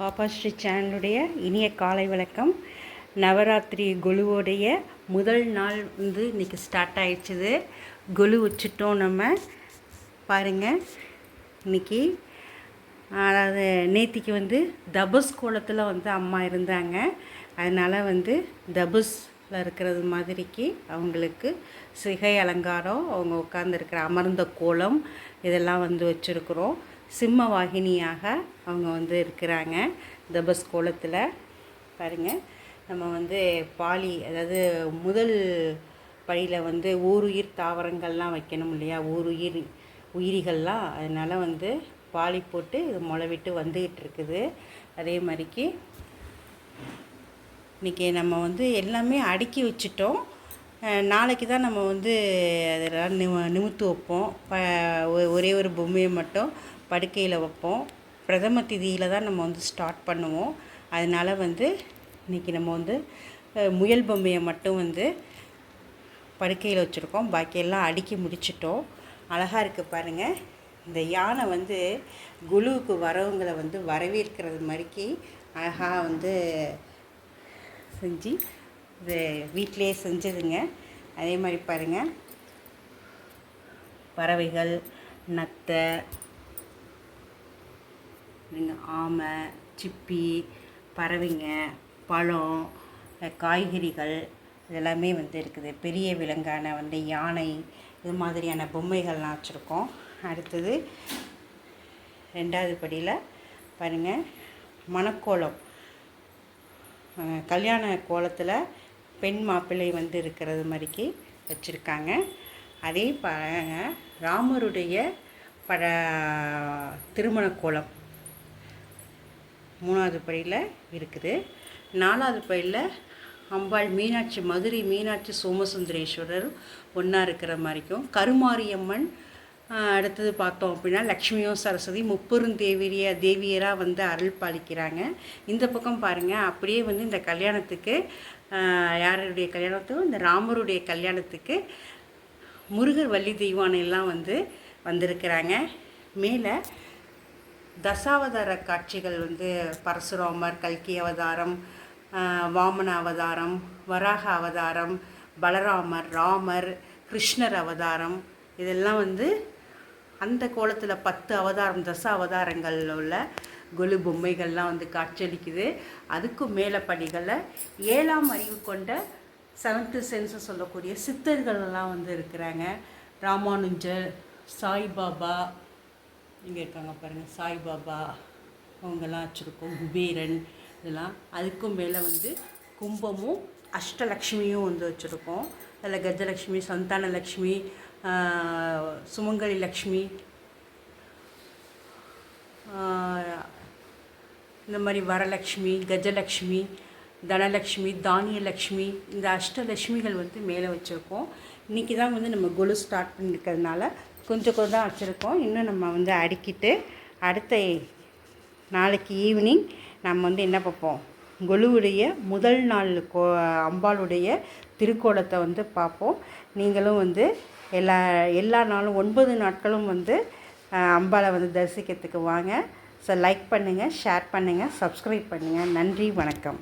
பாப்பா ஸ்ரீ சேனலுடைய இனிய காலை வணக்கம். நவராத்திரி குழுவோடைய முதல் நாள் வந்து இன்றைக்கி ஸ்டார்ட் ஆயிடுச்சுது. குழு வச்சுட்டோம் நம்ம. பாருங்கள் இன்றைக்கி அதாவது நேத்திக்கு வந்து தபஸ் கோலத்தில் வந்து அம்மா இருந்தாங்க. அதனால் வந்து தபஸில் இருக்கிறது மாதிரிக்கு அவங்களுக்கு சிகை அலங்காரம் அவங்க உட்காந்துருக்கிற அமர்ந்த கோலம் இதெல்லாம் வந்து வச்சுருக்குறோம். சிம்ம வாகினியாக அவங்க வந்து இருக்கிறாங்க. தபஸ் கோலத்தில். பாருங்கள் நம்ம வந்து பாலி அதாவது முதல் படியில் வந்து ஊருயிர் தாவரங்கள்லாம் வைக்கணும் இல்லையா? ஊருயிர் உயிரிகள்லாம். அதனால் வந்து பாலி போட்டு இது முளைவிட்டு வந்துக்கிட்டு இருக்குது அதே மாதிரிக்கு இன்றைக்கி நம்ம வந்து எல்லாமே அடுக்கி வச்சுட்டோம். நாளைக்கு தான் நம்ம வந்து அதெல்லாம் நிமித்து வைப்போம். ஒரே ஒரு பொம்மையை மட்டும் படுக்கையில் வைப்போம். பிரதம திதியில் தான் நம்ம வந்து ஸ்டார்ட் பண்ணுவோம். அதனால் வந்து இன்றைக்கி நம்ம வந்து முயல் பொம்மையை மட்டும் வந்து படுக்கையில் வச்சுருக்கோம். பாக்கியெல்லாம் அடுக்கி முடிச்சிட்டோம். அழகாக இருக்குது பாருங்கள் இந்த யானை வந்து குழுவுக்கு வரவங்களை வந்து வரவேற்கிறது மாதிரிக்கு அழகாக வந்து செஞ்சு இது வீட்டிலேயே செஞ்சதுங்க. அதே மாதிரி பாருங்கள் பறவைகள் நத்தை இல்லைங்க ஆமை சிப்பி பறவைங்க பழம் காய்கறிகள் இதெல்லாமே வந்து இருக்குது. பெரிய விலங்கான வந்து யானை இது மாதிரியான பொம்மைகள்லாம் வச்சுருக்கோம். அடுத்தது ரெண்டாவது படியில் பாருங்கள் மணக்கோலம் கல்யாண கோலத்தில் பெண் மாப்பிள்ளை வந்து இருக்கிறது மாதிரிக்கு வச்சுருக்காங்க. அதே பாருங்க ராமருடைய பட திருமண கோலம். மூணாவது படியில் இருக்குது. நாலாவது படியில் அம்பாள் மீனாட்சி மதுரை மீனாட்சி சோமசுந்தரேஸ்வரர் ஒன்றா இருக்கிற மாதிரிக்கும் கருமாரியம்மன் அடுத்தது பார்த்தோம் அப்படின்னா லக்ஷ்மியும் சரஸ்வதி முப்பெரும் தேவிய தேவியராக வந்து அருள் பாலிக்கிறாங்க. இந்த பக்கம் பாருங்கள் அப்படியே வந்து இந்த கல்யாணத்துக்கு யாருடைய கல்யாணத்துக்கும் இந்த ராமருடைய கல்யாணத்துக்கு முருகர் வள்ளி தெய்வானையெல்லாம் வந்து வந்திருக்கிறாங்க. மேலே தசாவதார காட்சிகள் வந்து பரசுராமர் கல்கி அவதாரம் வாமன அவதாரம் வராக அவதாரம் பலராமர் ராமர் கிருஷ்ணர் அவதாரம். இதெல்லாம் வந்து அந்த கோலத்தில் பத்து அவதாரம் தச அவதாரங்கள் உள்ள கொலு பொம்மைகள்லாம் வந்து காட்சியளிக்குது. அதுக்கும் மேலே படிகளில் ஏழாம் அறிவு கொண்ட செவன்த்து சென்ஸ் சொல்லக்கூடிய சித்தர்கள்லாம் வந்து இருக்கிறாங்க. ராமானுஜர் சாய்பாபா இங்கே இருக்காங்க பாருங்கள் சாய்பாபா அவங்கெல்லாம் வச்சுருக்கோம். குபேரன் இதெல்லாம். அதுக்கும் மேலே வந்து கும்பமும் அஷ்டலக்ஷ்மியும் வந்து வச்சுருக்கோம். அதில் கஜலக்ஷ்மி சந்தான லக்ஷ்மி சுமங்கலி லக்ஷ்மி இந்த மாதிரி வரலக்ஷ்மி கஜலக்ஷ்மி தனலக்ஷ்மி தானியலக்ஷ்மி இந்த அஷ்டலக்ஷ்மிகள் வந்து மேலே வச்சுருக்கோம். இன்றைக்கி தான் வந்து நம்ம கொலு ஸ்டார்ட் பண்ணிருக்கிறதுனால கொஞ்சம் கொஞ்சம் தான் வச்சுருக்கோம். இன்னும் நம்ம வந்து அடுக்கிட்டு அடுத்த நாளைக்கு ஈவினிங் நம்ம வந்து என்ன பார்ப்போம்? கொலுவுடைய முதல் நாள் கோ அம்பாளுடைய திருக்கோலத்தை வந்து பார்ப்போம். நீங்களும் வந்து எல்லா எல்லா நாளும் ஒன்பது நாட்களும் வந்து அம்பாவை அம்பாளை வந்து தரிசிக்கிறதுக்கு வாங்க. ஸோ லைக் பண்ணுங்கள் ஷேர் பண்ணுங்கள் சப்ஸ்கிரைப் பண்ணுங்கள் நன்றி வணக்கம்.